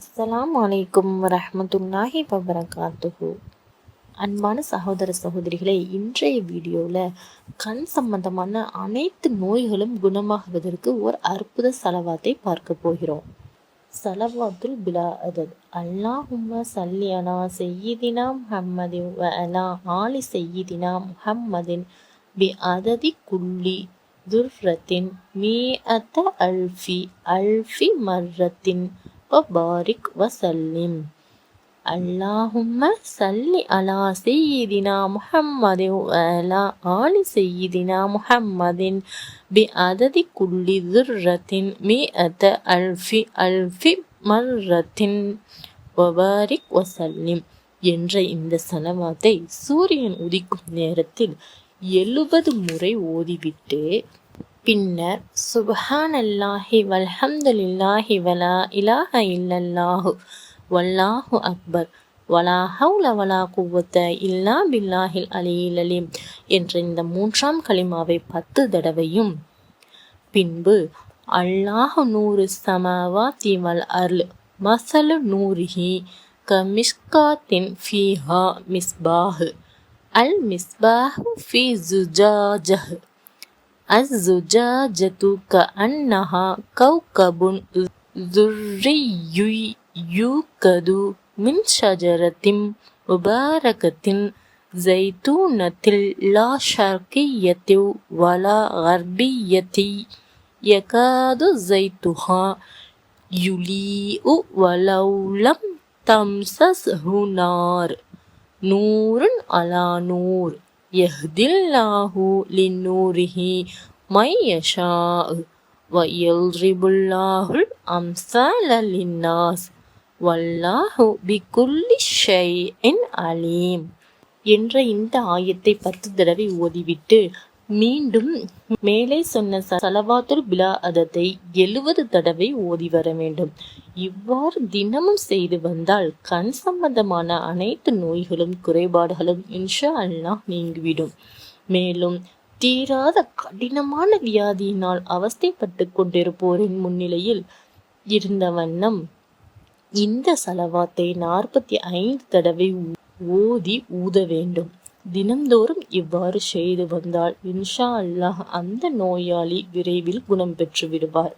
அஸ்லாம் வலைக்கும் வரமத்துல்லாஹி வபரகாத்துஹு. அன்பான சகோதர சகோதரிகளே இன்றைய வீடியோவில் கண் சம்பந்தமான அனைத்து நோய்களும் குணமாகுவதற்கு ஒரு அற்புத சலவாத்தை பார்க்க போகிறோம். சலவாத்துல் பிலா அதத் அல்லாஹும்ம சல்லியனா அலா செய்யிதினா முஹம்மதி வ அலா ஆலி செய்யிதினா முஹம்மதின் பி அததி குல்லி துர்ரத்தின் மீ அத்த அல்ஃபி அல்ஃபி மர்ரத்தின் وبارك وسلم اللهم صل على سيدنا محمد وعلى آل سيدنا محمد بعدد كل ذرة مئة ألف ألف مرة وبارك وسلم என்ற இந்த சலவாத்தை சூரியன் உதிக்கும் நேரத்தில் எழுபது முறை ஓதிவிட்டு பின்னர் சுபஹானல்லாஹி வல்ஹம்துலில்லாஹி வலா இலாஹ இல்லல்லாஹு வல்லாஹு அக்பர் வலா ஹவுல வலா குவத்த இல்லா பில்லாஹில் அலியில் அலீம் என்ற இந்த மூன்றாம் களிமாவை பத்து தடவையும். பின்பு அல்லாஹ் நூறு சமாவா வல் அருள் மசலு நூரிஹி கமிஷ்காத்தின் ஃபீஹா மிஸ்பாஹு அல் மிஸ்பாஹு ஃபி ஜுஜாஜஹு அஸ்ஸுஜாஜது க அன்னஹா கௌகபுன் யுக்கது மின் ஷஜரத்தின் முபாரகத்தின் ஜைதூனத்தில் லா ஷர்கியத்தி வலா கர்பியத்தி யகாது ஜைத்துஹா யுலீஉ வலௌலம் தம்சஸ்ஹு நார். நூருன் அலா நூர். யஹ்தில்லாஹு லின்னூரிஹி மையஷா வயல்ரிபுல்லாஹுல் அம்சால லின்னாஸ் வல்லாஹு பிகுல்லி ஷைஇன் அலீம். என்ற இந்த ஆயத்தை பத்து தடவை ஓதிவிட்டு மீண்டும் மேலே சொன்ன சலவாத்துல் பிலா அதத்தை எழுவது தடவை ஓதி வர வேண்டும். இவ்வாறு தினமும் செய்து வந்தால் கண் சம்பந்தமான அனைத்து நோய்களும் குறைபாடுகளும் இன்ஷா அல்லா நீங்கிவிடும். மேலும் தீராத கடினமான வியாதியினால் அவஸ்தைப்பட்டு கொண்டிருப்போரின் முன்னிலையில் இருந்த வண்ணம் இந்த சலவாத்தை நாற்பத்தி ஐந்து தடவை ஓதி ஊத வேண்டும். தினந்தோறும் இவ்வாறு செய்து வந்தால் இன்ஷா அல்லாஹ் அந்த நோயாளி விரைவில் குணம் பெற்று விடுவார்.